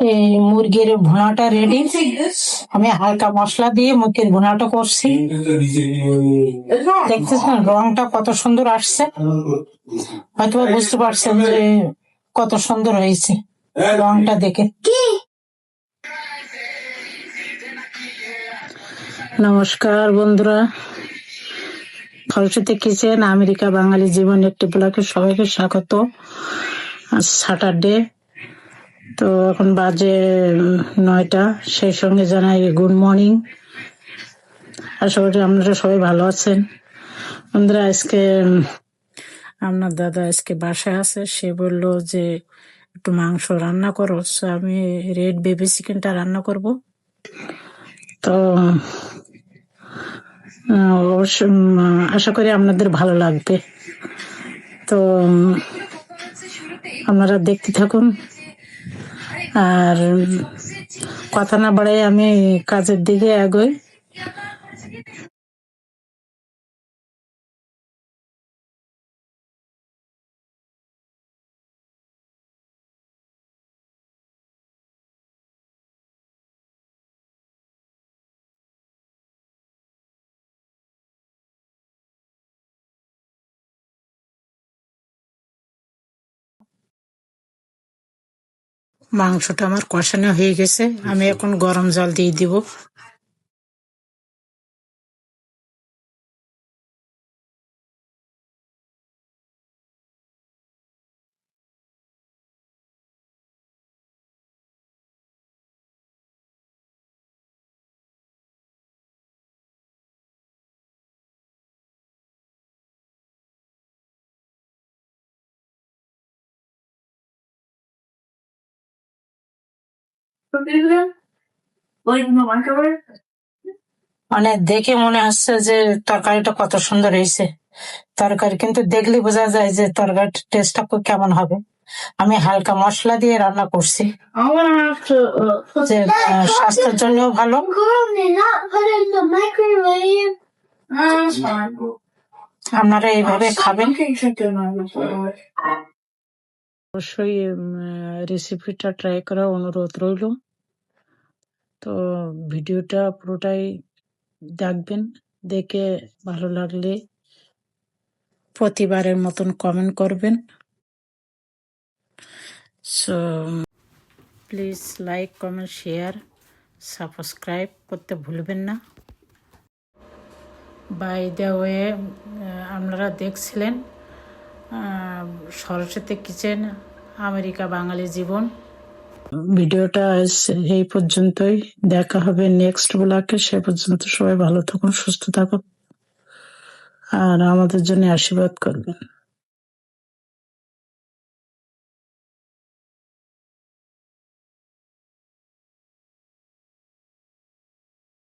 এই মুরগির ভুনাটা রেডি আমি হালকা মশলা দিয়ে মুরগির ভুনাটা করছি। দেখতেছেন রংটা কত সুন্দর আসছে। হয়তো বুঝতে পারছেন যে কত সুন্দর হয়েছে রংটা দেখে। নমস্কার বন্ধুরা। ফলশ্রুতি কিচেন আমেরিকা বাঙালি জীবন একটি ব্লকে সবাইকে স্বাগত। স্যাটারডে তো এখন বাজে নয়টা। সেই সঙ্গে জানাই গুড মর্নিং আশা করি আপনারা সবাই ভালো আছেন। বন্ধুরা আজকে আপনার দাদা আজকে বাসায় আছে। সে বলল যে একটু মাংস রান্না করো। আমি রেড বেবি চিকেনটা রান্না করব। তো আহ, অবশ্য আশা করি আপনাদের ভালো লাগবে। তো আপনারা দেখতে থাকুন। আর কথা না বাড়াই আমি কাজের দিকে এগোই। মাংসটা আমার কষানো হয়ে গেছে। আমি এখন গরম জল দিয়ে দিব। মানে দেখে মনে হচ্ছে যে তরকারিটা কত সুন্দর হয়েছে। তরকারি কিন্তু দেখলে বোঝা যায় যে তরকারির টেস্টটা কেমন হবে। আমি হালকা মশলা দিয়ে রান্না করছি। যে স্বাস্থ্যের জন্য ভালো। fine. আপনারা এইভাবে খাবেন। অবশ্যই রেসিপিটা ট্রাই করার অনুরোধ রইল। তো ভিডিওটা পুরোটাই দেখবেন, দেখে ভালো লাগলে প্রতিবারের মতন কমেন্ট করবেন। So please like comment share subscribe করতে ভুলবেন না। বাই দ্য ওয়ে আপনারা দেখছিলেন সরস্বতী কিচেন, আমেরিকা বাঙালি জীবন। ভিডিওটা এই পর্যন্তই। দেখা হবে নেক্সট ব্লকে সে পর্যন্ত সবাই ভালো থাকুন, সুস্থ থাকুন। আর আমাদের জন্য আশীর্বাদ করবেন।